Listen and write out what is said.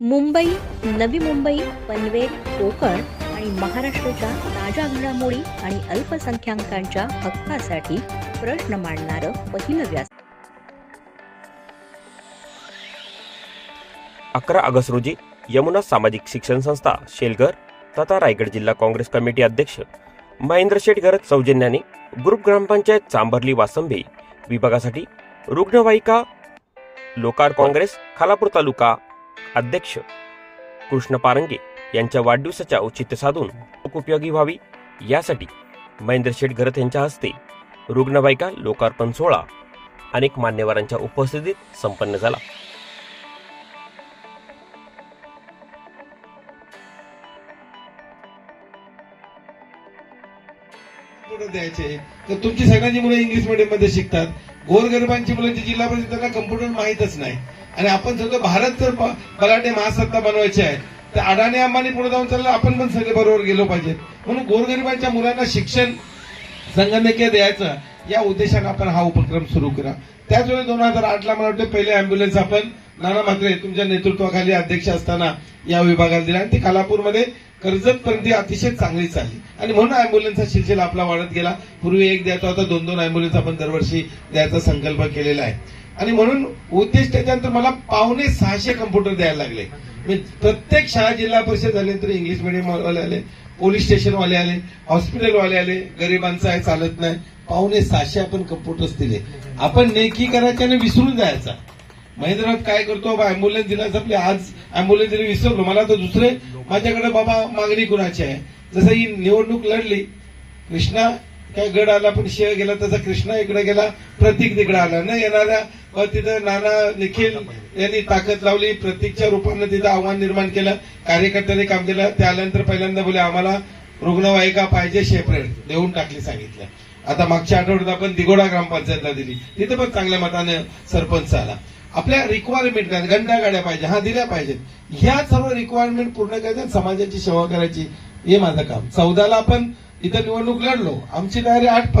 मुंबई नवी मुंबई पनवेल कोकण आणि महाराष्ट्राच्या ताज्या घडामोडी आणि अल्पसंख्याकांच्या हक्कासाठी प्रश्न मांडणारं पहिलं व्यास. अकरा ऑगस्ट रोजी यमुना सामाजिक शिक्षण संस्था शेलघर तथा रायगड जिल्हा काँग्रेस कमिटी अध्यक्ष महेंद्र शेटगरत सौजन्याने ग्रुप ग्रामपंचायत चांबर्ली वासंबे विभागासाठी रुग्णवाहिका लोकार काँग्रेस खालापूर तालुका अध्यक्ष कृष्ण पारंगे यांच्या वाढदिवसाच्या औचित्य साधून उपयोगी व्हावी. यासाठी महेंद्र शेठ घरत यांच्या हस्ते रुग्णवाहिका लोकार्पण सोहळा अनेक मान्यवरांच्या उपस्थितीत संपन्न झाला. मुलं द्यायचे तर तुमची सगळ्यांची मुलं इंग्लिश मीडियममध्ये शिकतात. गोरगरिबांची मुलं जिल्हा परिषद त्यांना कम्प्युटर माहीतच नाही. आणि आपण सगळं भारत जर बलाटे महासत्ता बनवायची आहे. तर अडाणी अंबानी पुढे जाऊन चाललं आपण पण सगळे बरोबर गेलो पाहिजे. म्हणून गोरगरिबांच्या मुलांना शिक्षण संगणकीय द्यायचं. या उद्देशाने आपण हा उपक्रम सुरू केला त्याच वेळी दोन हजार आठला मला वाटतं पहिले अँब्युलन्स आपण नाना म्हात्रे तुमच्या नेतृत्वाखाली अध्यक्ष असताना या विभागाला दिला. आणि ती खालापूरमध्ये कर्जत पर्यंत अतिशय चांगली चालली आणि म्हणून अँब्युलन्सचा सिलसिला आपला वाढत गेला. पूर्वी एक द्यायचा होता दोन दोन अँब्युलन्स आपण दरवर्षी द्यायचा संकल्प केलेला आहे. आणि म्हणून उद्देश त्याच्यानंतर मला पावणे सहाशे कम्प्युटर द्यायला लागले. प्रत्येक शाळा जिल्हा परिषद झाल्यानंतर इंग्लिश मिडियम वाले आले पोलीस स्टेशन वाले आले हॉस्पिटलवाले आले गरिबांचं आहे चालत नाही. पावणे सहाशे आपण कम्प्युटर्स दिले. आपण नेकी करायचे आणि विसरून जायचा. महेंद्रनाथ काय करतो? बाबा अँब्युलन्स दिला आपली आज अँब्युलन्स दिली विसरलो. मला तर दुसरे माझ्याकडे बाबा मागणी कुणाची आहे? जसं ही निवडणूक लढली कृष्णा काय गड आला पण शिव गेला तसा कृष्णा इकडे गेला प्रतीक तिकडे आला. न येणाऱ्या तिथं नाना निखिल यांनी ताकद लावली प्रतीकच्या रूपानं तिथं आव्हान निर्माण केलं कार्यकर्त्यांनी काम केलं. त्या आल्यानंतर पहिल्यांदा बोले आम्हाला रुग्णवाहिका पाहिजे शेपरेट देऊन टाकली सांगितलं. आता मागच्या आठवड्यात आपण दिगोडा ग्रामपंचायतला दिली. तिथे पण चांगल्या मताने सरपंच आला आपल्या रिक्वायरमेंट काय घंटा गाड्या पाहिजे हा दिल्या पाहिजेत. ह्या सर्व रिक्वायरमेंट पूर्ण करायच्या समाजाची सेवा करायची हे माझं काम. चौदाला आपण इथं निवडणूक लढलो. आमची तयारी आठ